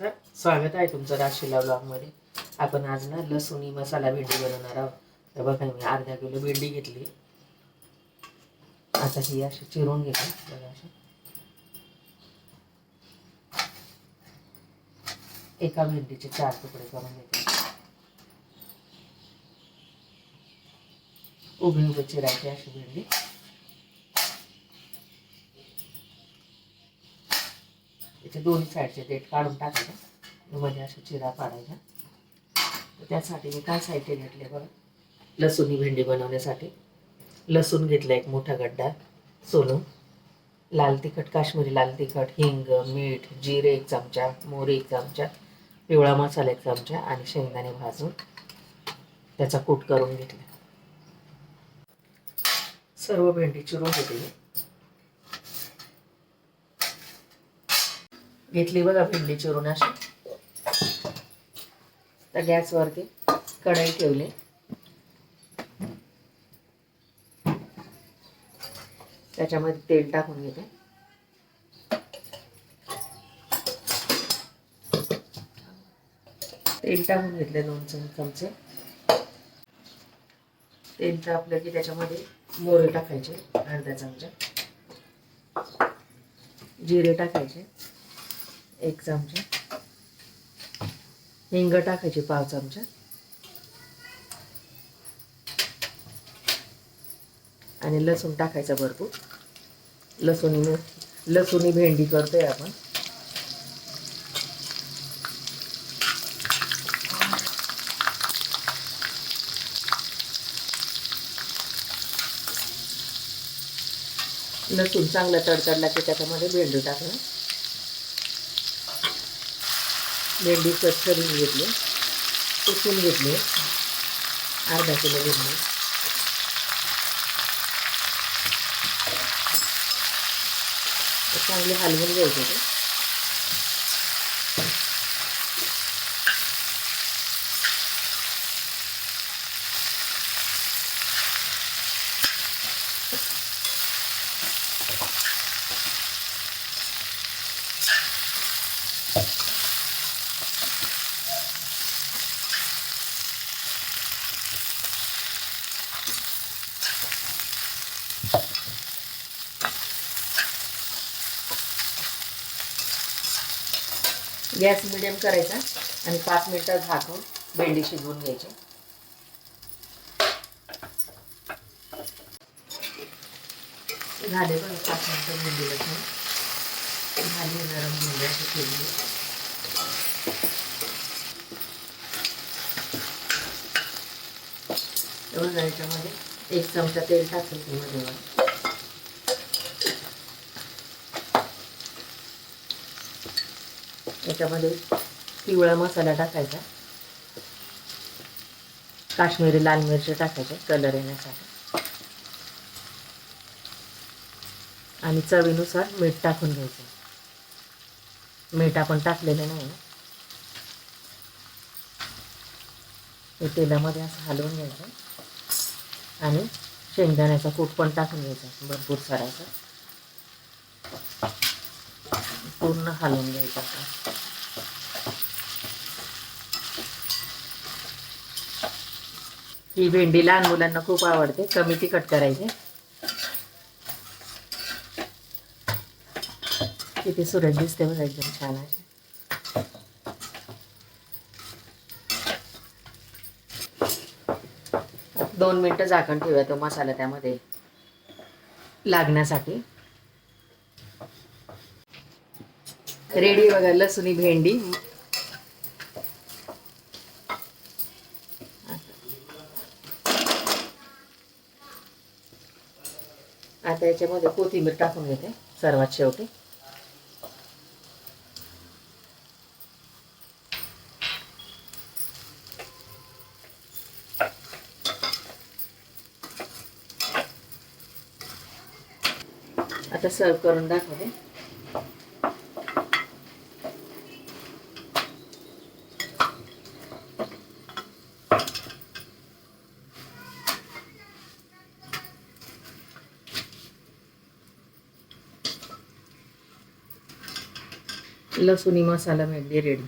स्वागत आहे तुमचं राशीला ब्लॉगमध्ये. आपण आज ना लसुणी मसाला भेंडी बनवणार आहोत. तर बघा मी अर्धा किलो भेंडी घेतली. आता ही अशी चिरून घेते. बघा अशी. एका भेंडीचे चार तुकडे करून घेते. उभी उभी चिरायची अशी भेंडी. त्याचे दोन्ही साईडचे देठ काढून टाकायचे. मध्ये अशा चिरा पाडायच्या. तर त्यासाठी मी काय साहित्य घेतले बघा लसूणी भेंडी बनवण्यासाठी. लसूण घेतला एक मोठा गड्डा सोलून लाल तिखट काश्मीरी लाल तिखट हिंग मीठ जिरे एक चमचा मोहरी एक चमचा पिवळा मसाला एक चमचा आणि शेंगदाणे भाजून त्याचा कूट करून घेतला. सर्व भेंडी चिरून घेतली घेतली बघा भेंडी चिरून अशी. तर गॅसवरती कढई ठेवली. त्याच्यामध्ये तेल टाकून घेते. तेल टाकून घेतले दोन चमचे तेल तापलं की त्याच्यामध्ये मोरे टाकायचे अर्धा चमचा. जिरे टाकायचे. एक चमचा. हिंग टाकायची पाव चमचा. आणि लसूण टाकायचा भरपूर. लसूणी लसूणी भेंडी करतोय आपण. लसूण चांगला तडतडला की त्याच्यामध्ये भेंडी टाकणं भेंडी स्वच्छ धुवून घेतली. पुसून घेतली. अर्धा किलो भेंडी चांगली हलवून घ्यायची ते. गॅस मिडियम करायचा आणि पाच मिनटं झाकून भेंडी शिजवून घ्यायची. झाले बघा पाच मिनटं भेंडी ठेवून झाली नरम भेंडी अशी ठेवली याच्यामध्ये एक चमचा तेल टाकून मध्ये त्याच्यामध्ये याच्यामध्ये पिवळा मसाला टाकायचा. काश्मीरी लाल मिरची टाकायचे कलर येण्यासाठी. आणि चवीनुसार मीठ टाकून घ्यायचं. मीठ आपण टाकलेलं नाही. हे तेलामध्ये असं हलवून घ्यायचं. आणि शेंगदाण्याचा कूट पण टाकून घ्यायचा भरपूर सारायचा. पूर्ण हलवून घ्यायचं आता ही भेंडी लहान मुलांना खूप आवडते. कमी तिखट करायचे. किती सुरज दिसते बघा एकदम छान आहे. दोन मिनटं झाकण ठेवूया तो मसाला त्यामध्ये लागण्यासाठी. रेडी बघा लसुणी भेंडी. आता याच्यामध्ये कोथिंबीर टाकून घेते सर्वात शेवटी. आता सर्व करून दाखवते. लसुणी मसाला मिळते रेडी.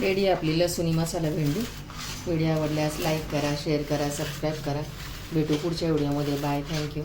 रेडी आपली लसुणी मसाला भेंडी. व्हिडिओ आवडल्यास लाईक करा शेअर करा सबस्क्राईब करा. भेटू पुढच्या व्हिडिओमध्ये. Bye thank you